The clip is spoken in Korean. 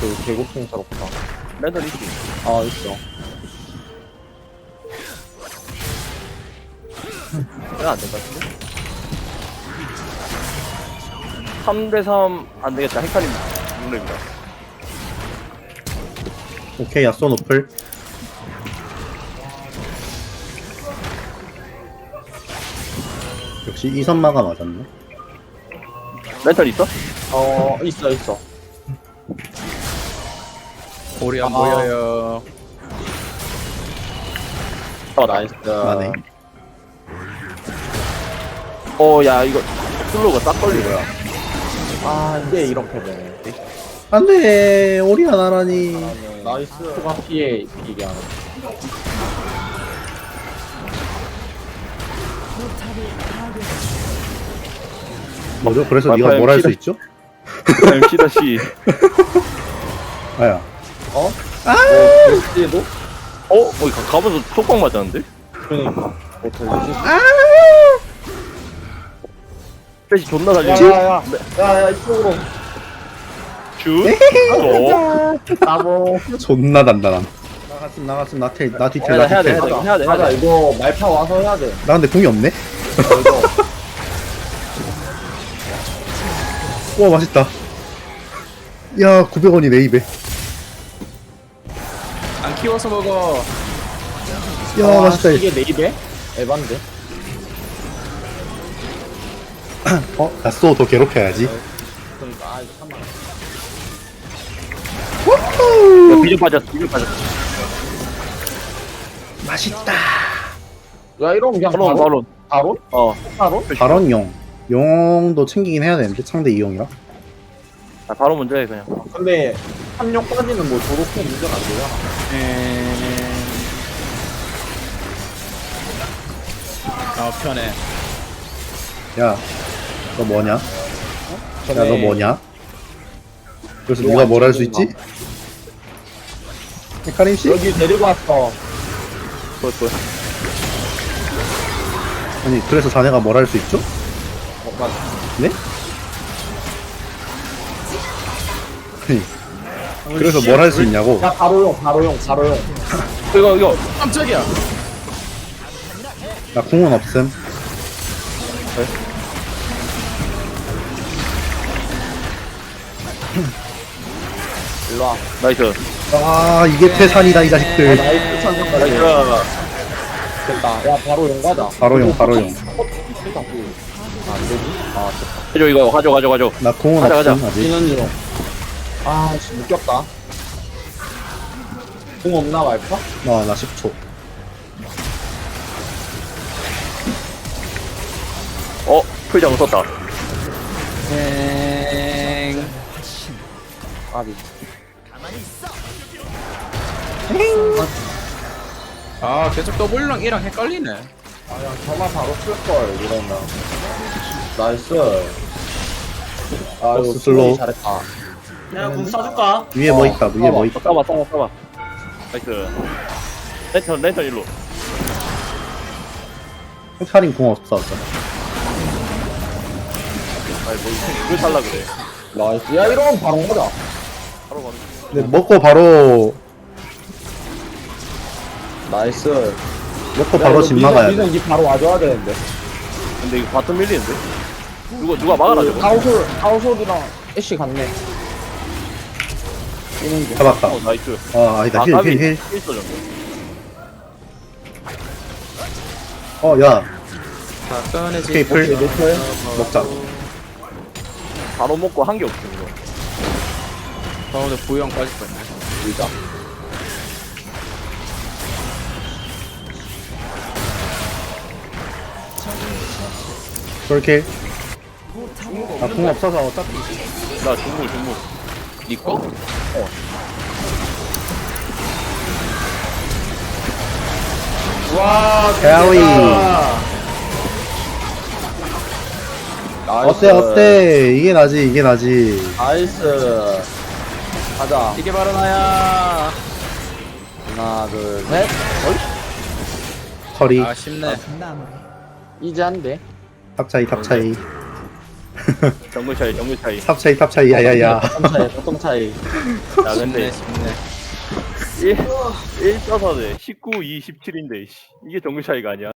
그 개고통스럽다. 랜턴 있지. 아 있어. 이건 안될 것 같은데? 3대3 안 되겠다. 헤카림 룰입니다. 오케이 야쏘 노플 역시 이선마가 맞았네 랜턴 있어? 어 있어 있어. 우리 안 아. 보여요. 어, 나이스. 나네 어, 야, 이거 슬로우가 딱 걸리고요. 아 이게 이렇게 되네. 안돼 오리아나라니 나이스. 추가 피해 이게 하나. 뭐죠? 그래서 네가 뭘 할 수. 있죠? MC 다시. 아야 어? 아! 도 어? 어, 가- 가면서 촉박 맞았는데? 그러니까. 못 들리지? 패시 존나 달리네. 야야야. 야야 이쪽으로. 슛? 어? 따봉. 존나 단단함 나갔음 나갔음 나텔 나 해야 돼, 나 해야 돼, 해야 돼, 해야 돼, 해야 돼. 이거 말파 와서 해야 돼. 나 근데 궁이 없네 이거. 우와 맛있다 야 900원이 내 입에 안 키워서 먹어. 야 아, 맛있다 이게 내 입에? 에반데? 어? 야쏘 더 괴롭혀야지 그러니까 아 이거 한번. 야, 비전 빠졌어, 비전 빠졌어. 맛있다 야 이러면 그냥 바로, 바로 바로. 바로 어. 바로? 발언용 용도 챙기긴 해야 되는데 상대 이용이라 아, 바로 먼저 해, 그냥. 근데 삼룡까지는 뭐 저렇게 문제가 안 되잖아. 아 편해. 야 너 뭐냐? 야 전에 너 뭐냐? 그래서 용 네가 안뭘할 수. 있지? 헤카림 씨? 여기 데리고 왔어. 그, 그. 아니 그래서 자네가 뭘 할 수 있죠? 어, 맞아. 네? 아니 그래서 뭘 할 수 있냐고 야 바로 용 바로 용 바로 용. 이거, 이거. 깜짝이야. 나 궁은 없음 일로 와. 나이스. 아 이게 태산이다 이 자식들 나이스 천천까지. 나이스. 됐다. 야 바로 용 가자. 바로 용 바로 용. 안 되지? 아 가져, 이거. 가져, 가져, 가져. 나 궁은 가자, 없음 가자. 아직 용. 아 씨, 웃겼다. 공 없나 말까? 나나 10초 어, 풀장 썼다. 엥. 아비. 아 계속 W랑 E랑 헷갈리네. 아야 저만 바로 쓸걸 이러면. 나이스. 아 이거. 슬로우 잘했다. 내가 궁 쏴줄까? 위에 뭐 있다 위에 뭐 어, 있다 싸봐, 싸봐, 싸봐. 나이스. 랜턴, 랜턴 일로. 헤카림 궁 없어 아니, 뭐, 이걸 살라 그래. 나이스. 야 이러면 바로 가자. 바로 가는 근데 먹고 바로 나이스. 먹고 바로 집 막아야 돼 미는 이 바로 와줘야 되는데. 근데 이거 바텀 밀리는데? 누가, 누가 막아라, 저거. 하우솔 하우솔이랑 애쉬 같네. 게. 잡았다 어, 나이스. 아 아니다. 힐 힐 힐 힐 써졌네. 어야 다 꺼내지. 오케이 풀 네트에 먹자 바로 먹고 한 게 없어, 이거. 가운데 부영 빠질 뻔했네. 의자. 솔킬 나 궁 없어서 어차피 나 중물, 중물. 니 거? 와. 야위 나이스. 어때 어때 이게 나지 이게 나지 나이스. 가자. 이게 바로 나야. 하나 둘 셋. 커리 아쉽네. 이제 한 대. 탑 차이 탑 차이 정글 차이 정글 차이. 탑 차이 탑 차이. 야야야. 바텀 차이 바텀 차이. 야 근데 쉽네 쉽네. 1 1 4 4대 19 2 17인데 이게 정글 차이가 아니야